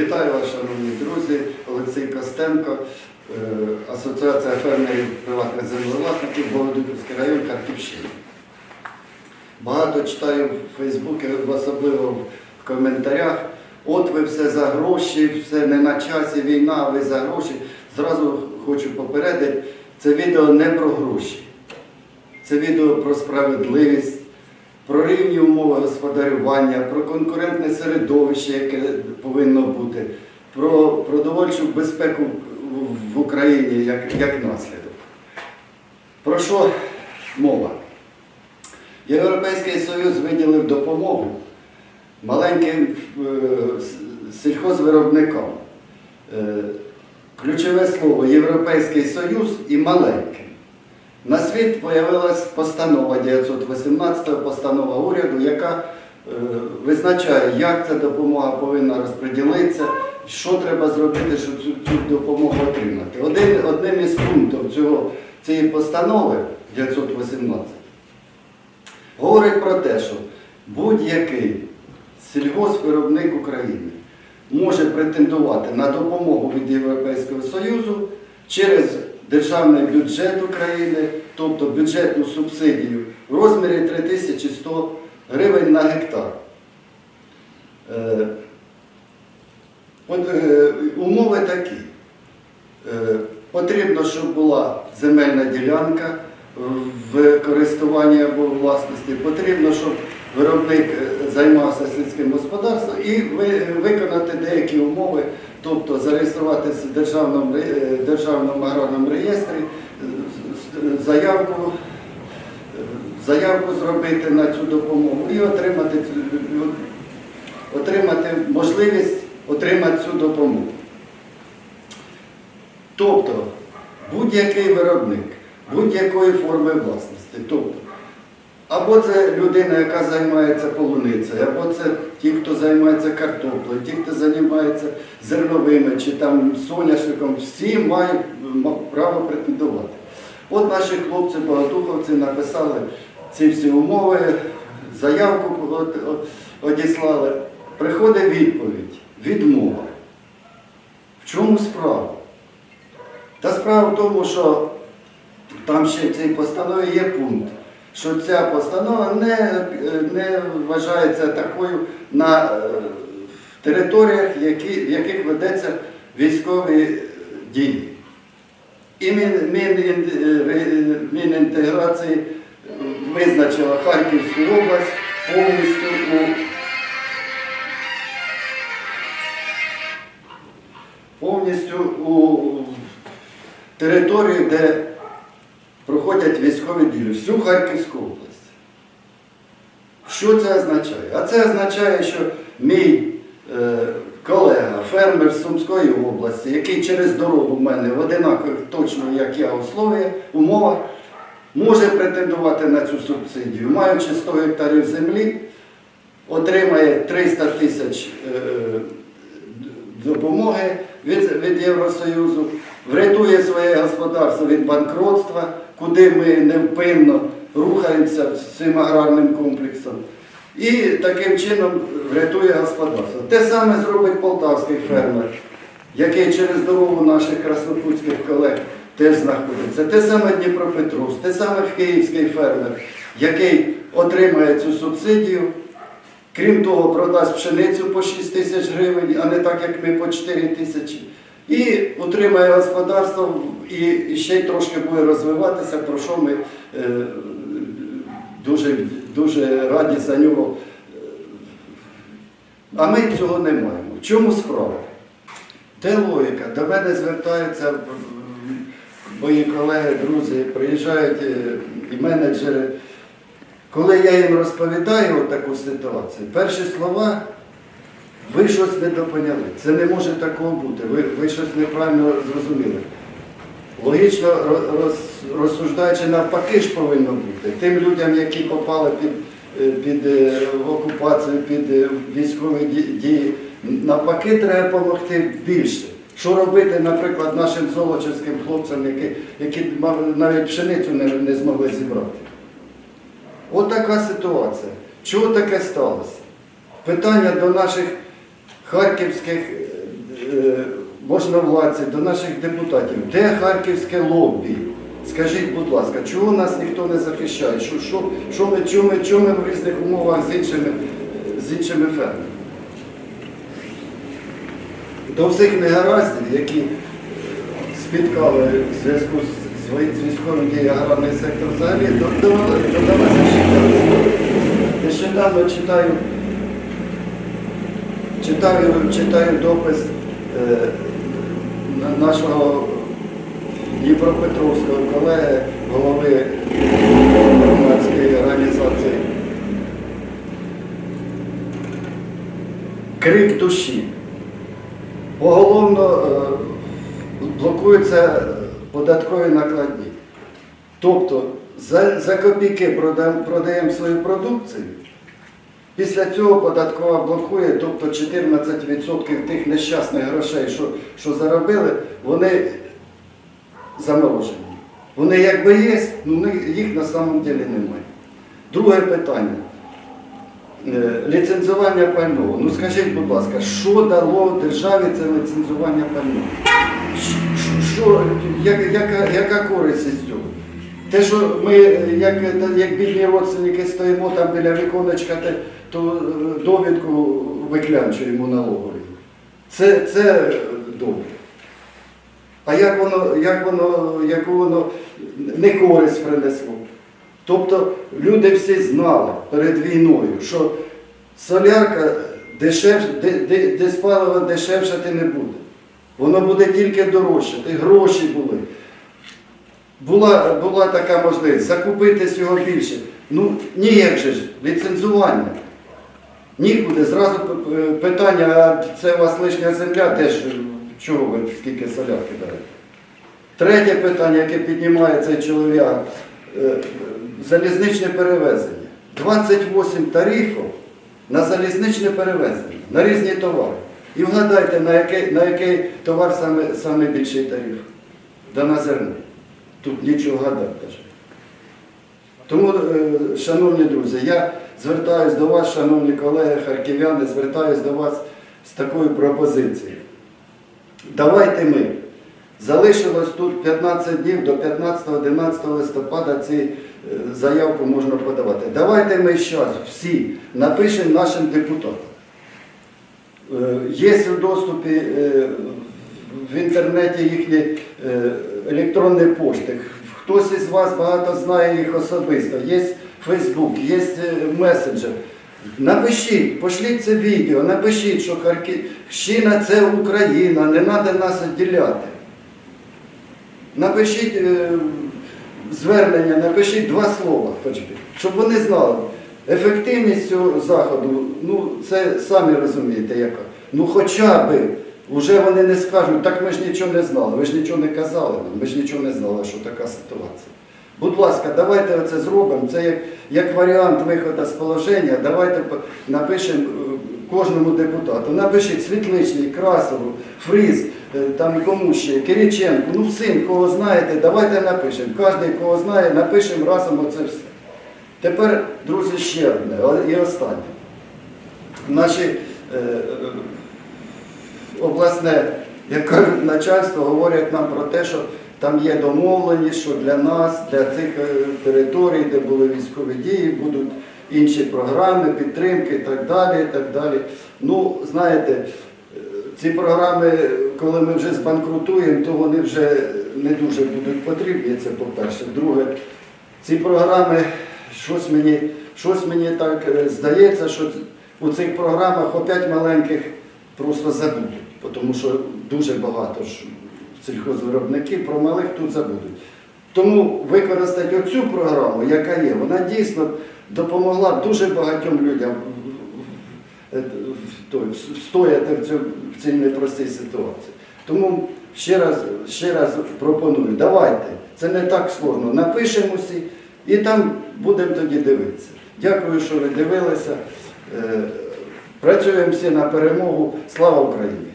Вітаю вас, шановні друзі. Олексій Костенко, е, Асоціація фермерів приватних землевласників, Богодухівський район, Харківщина. Багато читаю в Фейсбуці, особливо в коментарях. От ви все за гроші, все не на часі, війна, а ви за гроші. Зразу хочу попередити, це відео не про гроші. Це відео про справедливість, про рівні умови господарювання, про конкурентне середовище, яке повинно бути, про продовольчу безпеку в- Україні як, як наслідок. Про що мова? Європейський Союз виділив допомогу маленьким е, сільхозвиробникам. Е, Ключове слово Європейський Союз і маленьким. На світ з'явилась постанова 918 постанова уряду, яка е, визначає, як ця допомога повинна розподілитися, що треба зробити, щоб цю, цю допомогу отримати. Один, одним із пунктів цього, цієї постанови 918 говорить про те, що будь-який сільгоспвиробник України може претендувати на допомогу від Європейського Союзу через державний бюджет України, тобто бюджетну субсидію в розмірі 3100 гривень на гектар. Е, е, Умови такі. Е, Потрібно, щоб була земельна ділянка в користуванні або власності. Потрібно, щоб сільським господарством і виконати деякі умови, тобто зареєструватися в державному, е, державному аграрному реєстрі, е, заявку, е, заявку зробити на цю допомогу і отримати, отримати можливість отримати цю допомогу. Тобто будь-який виробник будь-якої форми власності. Тобто, або це людина, яка займається полуницею, або це ті, хто займається картоплею, ті, хто займається зерновими чи там соняшником, всі мають право претендувати. От наші хлопці багатуховці написали ці всі умови, заявку одіслали. Приходить відповідь, відмова. В чому справа? Та справа в тому, що там ще в цій постанові є пункт, що ця постанова не, не вважається такою на е, територіях, які, в яких ведеться військові дії. І Мін, Мінінтеграції визначила Харківську область повністю у повністю у територію, де проходять військові дії, всю Харківську область. Що це означає? А це означає, що мій е, колега, фермер Сумської області, який через дорогу в мене в одинакових точно, як я условия, умовах, може претендувати на цю субсидію, маючи 100 гектарів землі, отримає 300 тисяч е, допомоги від, від Євросоюзу, врятує своє господарство від банкротства, куди ми невпинно рухаємося з цим аграрним комплексом. І таким чином врятує господарство. Те саме зробить полтавський фермер, який через дорогу наших краснопутських колег теж знаходиться. Те саме Дніпропетровськ, те саме київський фермер, який отримає цю субсидію. Крім того, продасть пшеницю по 6 тисяч гривень, а не так, як ми по 4 тисячі. І утримає господарство і і ще й трошки буде розвиватися, про що ми е, дуже, дуже раді за нього. А ми цього не маємо. В чому справа? Де логіка? До мене звертаються мої колеги, друзі, приїжджають е, і менеджери. Коли я їм розповідаю таку ситуацію, перші слова, ви щось недопоняли. Це не може такого бути. Ви, ви щось неправильно зрозуміли. Логічно роз- розсуждаючи, навпаки ж повинно бути. Тим людям, які попали під, е, під е, окупацію, під е, військові дії, навпаки, треба допомогти більше. Що робити, наприклад, нашим золочівським хлопцям, які, які навіть пшеницю не, не змогли зібрати. От ситуація. Чого таке сталося? Питання до наших харківських е, е, до наших депутатів, де харківське лобі? Скажіть, будь ласка, чого нас ніхто не захищає? Що, що, що ми, чого, ми, чого ми в різних умовах з іншими, з іншими фермерами? До всіх негараздів, які спіткали в зв'язку з, свої- з військовим дією аграрний сектор взагалі, додалася ще історія. Нещодавно читаю, читаю, читаю допис е, нашого Дніпропетровського колеги, голови громадської організації. Крик душі. Поголовно е, блокуються податкові накладні. Тобто за, за копійки продаємо, продаємо свою продукцію, після цього податкова блокує, тобто 14% тих нещасних грошей, що, що заробили, вони заморожені. Вони якби є, ну їх на самом деле немає. Друге питання. Е, Ліцензування пального. Ну скажіть, будь ласка, що дало державі це ліцензування пального? Що, яка, яка, яка користь із цього? Те, що ми, як, як бідні родственники, стоїмо там біля віконечка, то е, довідку виклянчуємо налогові. Це, це е, добре. А як воно, як воно, яку воно не користь принесло? Тобто люди всі знали перед війною, що солярка дешевше, де, де, десь паливо дешевшати не буде. Воно буде тільки дорожчати, гроші були. Була, була така можливість закупитись його більше. Ну ніяк же ж, ліцензування. Нікуди. Зразу питання, а це у вас лишня земля, де ж, чого ви скільки солярки берете? Третє питання, яке піднімає цей чоловік, е, залізничне перевезення. 28 тарифів на залізничне перевезення, на різні товари. І вгадайте, на який, на який товар саме, саме більший тариф? Да на зерно. Тут нічого гадати. Тому, е, шановні друзі, я звертаюсь до вас, шановні колеги харків'яни, звертаюсь до вас з такою пропозицією. Давайте ми. Залишилось тут 15 днів до 15-11 листопада ці е, заявку можна подавати. Давайте ми зараз всі напишемо нашим депутатам. Е, Є у доступі е, в інтернеті їхні е, електронні пошти. Хтось із вас багато знає їх особисто. Є Фейсбук, є месенджер. Напишіть, пошліть це відео, напишіть, що Харківщина це Україна, не треба нас відділяти. Напишіть звернення, напишіть два слова, хоч би, щоб вони знали. Ефективність цього заходу, ну це самі розумієте, яка. Ну хоча би, вже вони не скажуть, так ми ж нічого не знали, ви ж нічого не казали ми ж нічого не знали, що така ситуація. Будь ласка, давайте це зробимо. Це як, як варіант виходу з положення. Давайте напишемо е, кожному депутату. Напишіть Світличний, Красову, Фріз, е, там кому ще, Кириченку, ну всім, кого знаєте, давайте напишемо. Кожен, кого знає, напишемо разом оце все. Тепер, друзі, ще одне і останнє. Наші е, е, обласне, начальство говорять нам про те, що там є домовленість, що для нас, для цих е, територій, де були військові дії, будуть інші програми, підтримки і так далі. І так далі. Ну, знаєте, е, ці програми, коли ми вже збанкрутуємо, то вони вже не дуже будуть потрібні. Це по-перше. Друге, ці програми, щось мені, щось мені так е, здається, що у цих програмах опять маленьких просто забудуть, тому що дуже багато ж сільхозвиробників про малих тут забудуть. Тому використати оцю програму, яка є, вона дійсно допомогла дуже багатьом людям е, в- в, цій непростій ситуації. Тому ще раз, ще раз пропоную, давайте, це не так сложно, напишемо всі і там будемо тоді дивитися. Дякую, що ви дивилися. Е, Працюємо всі на перемогу. Слава Україні!